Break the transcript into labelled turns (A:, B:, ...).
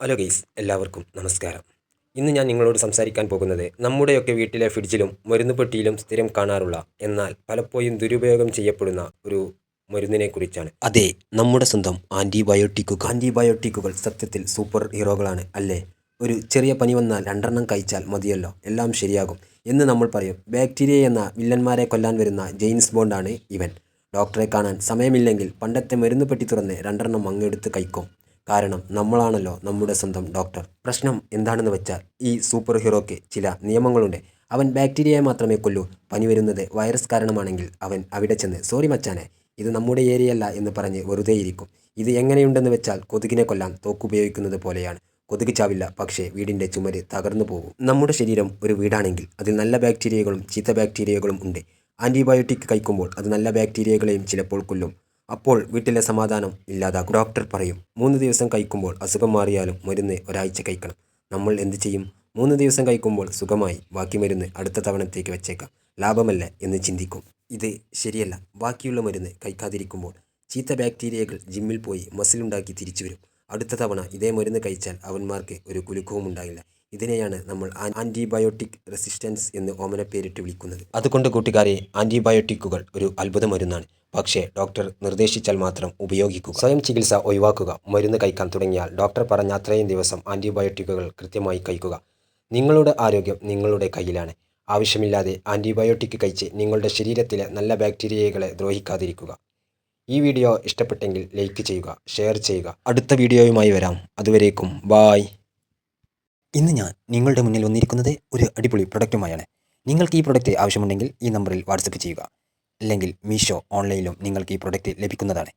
A: Hello guys എല്ലാവർക്കും നമസ്കാരം. ഇന്ന് ഞാൻ നിങ്ങളോട് സംസാരിക്കാൻ പോകുന്നത് നമ്മുടെയൊക്കെ വീട്ടിലെ ഫ്രിഡ്ജിലും മരുന്ന് പെട്ടിയിലും സ്ഥിരം കാണാറുള്ള എന്നാൽ പലപ്പോഴും ദുരുപയോഗം ചെയ്യപ്പെടുന്ന ഒരു മരുന്നിനെ കുറിച്ചാണ് അതെ നമ്മുടെ സ്വന്തം ആന്റിബയോട്ടിക്കുകൾ ആന്റിബയോട്ടിക്കുകൾ സത്യത്തിൽ സൂപ്പർ ഹീറോകളാണ് അല്ലേ? ഒരു ചെറിയ പനി വന്നാൽ രണ്ടെണ്ണം കഴിച്ചാൽ മതിയല്ലോ എല്ലാം ശരിയാകും എന്ന് നമ്മൾ പറയും. ബാക്ടീരിയ എന്ന വില്ലന്മാരെ കൊല്ലാൻ വരുന്ന ജെയിംസ് ബോണ്ടാണ് ഇവൻ. ഡോക്ടറെ കാണാൻ സമയമില്ലെങ്കിൽ പണ്ടത്തെ മരുന്ന് പെട്ടി തുറന്ന് രണ്ടെണ്ണം അങ്ങെടുത്ത് കഴിക്കും. കാരണം നമ്മളാണല്ലോ നമ്മുടെ സ്വന്തം ഡോക്ടർ പ്രശ്നം എന്താണെന്ന് വെച്ചാൽ ഈ സൂപ്പർ ഹീറോയ്ക്ക് ചില നിയമങ്ങളുണ്ട്. അവൻ ബാക്ടീരിയയെ മാത്രമേ കൊല്ലൂ. പനി വരുന്നത് വൈറസ് കാരണമാണെങ്കിൽ അവൻ അവിടെ ചെന്ന് സോറി മച്ചാനെ ഇത് നമ്മുടെ ഏരിയ അല്ല എന്ന് പറഞ്ഞ് വെറുതെ ഇരിക്കും. ഇത് എങ്ങനെയുണ്ടെന്ന് വെച്ചാൽ കൊതുകിനെ കൊല്ലാൻ തോക്കുപയോഗിക്കുന്നത് പോലെയാണ്. കൊതുക് ചാവില്ല പക്ഷേ വീടിന്റെ ചുമര് തകർന്നു പോകും. നമ്മുടെ ശരീരം ഒരു വീടാണെങ്കിൽ അതിൽ നല്ല ബാക്ടീരിയകളും ചീത്ത ബാക്ടീരിയകളും ഉണ്ട്. ആന്റിബയോട്ടിക് കഴിക്കുമ്പോൾ അത് നല്ല ബാക്ടീരിയകളെയും ചിലപ്പോൾ കൊല്ലും. അപ്പോൾ വീട്ടിലെ സമാധാനം ഇല്ലാതാകും ഡോക്ടർ പറയും മൂന്ന് ദിവസം കഴിക്കുമ്പോൾ അസുഖം മാറിയാലും മരുന്ന് ഒരാഴ്ച കഴിക്കണം. നമ്മൾ എന്ത് ചെയ്യും? മൂന്ന് ദിവസം കഴിക്കുമ്പോൾ സുഖമായി ബാക്കി മരുന്ന് അടുത്ത തവണത്തേക്ക് വെച്ചേക്കാം. ലാഭമല്ല എന്ന് ചിന്തിക്കും. ഇത് ശരിയല്ല. ബാക്കിയുള്ള മരുന്ന് കഴിക്കാതിരിക്കുമ്പോൾ ചീത്ത ബാക്ടീരിയകൾ ജിമ്മിൽ പോയി മസിലുണ്ടാക്കി തിരിച്ചു വരും. അടുത്ത തവണ ഇതേ മരുന്ന് കഴിച്ചാൽ അവന്മാർക്ക് ഒരു കുലുക്കവും ഉണ്ടാകില്ല. ഇതിനെയാണ് നമ്മൾ ആന്റിബയോട്ടിക് റെസിസ്റ്റൻസ് എന്ന് ഓമന പേരിട്ട് വിളിക്കുന്നത്. അതുകൊണ്ട് കൂട്ടുകാരെ ആന്റിബയോട്ടിക്കുകൾ ഒരു അത്ഭുത മരുന്നാണ്. പക്ഷേ ഡോക്ടർ നിർദ്ദേശിച്ചാൽ മാത്രം ഉപയോഗിക്കുക. സ്വയം ചികിത്സ ഒഴിവാക്കുക. മരുന്ന് കഴിക്കാൻ തുടങ്ങിയാൽ ഡോക്ടർ പറഞ്ഞ അത്രയും ദിവസം ആന്റിബയോട്ടിക്കുകൾ കൃത്യമായി കഴിക്കുക. നിങ്ങളുടെ ആരോഗ്യം നിങ്ങളുടെ കയ്യിലാണ്. ആവശ്യമില്ലാതെ ആന്റിബയോട്ടിക് കഴിച്ച് നിങ്ങളുടെ ശരീരത്തിലെ നല്ല ബാക്ടീരിയകളെ ദ്രോഹിക്കാതിരിക്കുക. ഈ വീഡിയോ ഇഷ്ടപ്പെട്ടെങ്കിൽ ലൈക്ക് ചെയ്യുക ഷെയർ ചെയ്യുക. അടുത്ത വീഡിയോയുമായി വരാം. അതുവരേക്കും ബായ്. ഇന്ന് ഞാൻ നിങ്ങളുടെ മുന്നിൽ വന്നിരിക്കുന്നത് ഒരു അടിപൊളി പ്രൊഡക്റ്റുമായാണ്. നിങ്ങൾക്ക് ഈ പ്രൊഡക്റ്റ് ആവശ്യമുണ്ടെങ്കിൽ ഈ നമ്പറിൽ വാട്സപ്പ് ചെയ്യുക. അല്ലെങ്കിൽ മീഷോ ഓൺലൈനിലും നിങ്ങൾക്ക് ഈ പ്രൊഡക്റ്റ് ലഭിക്കുന്നതാണ്.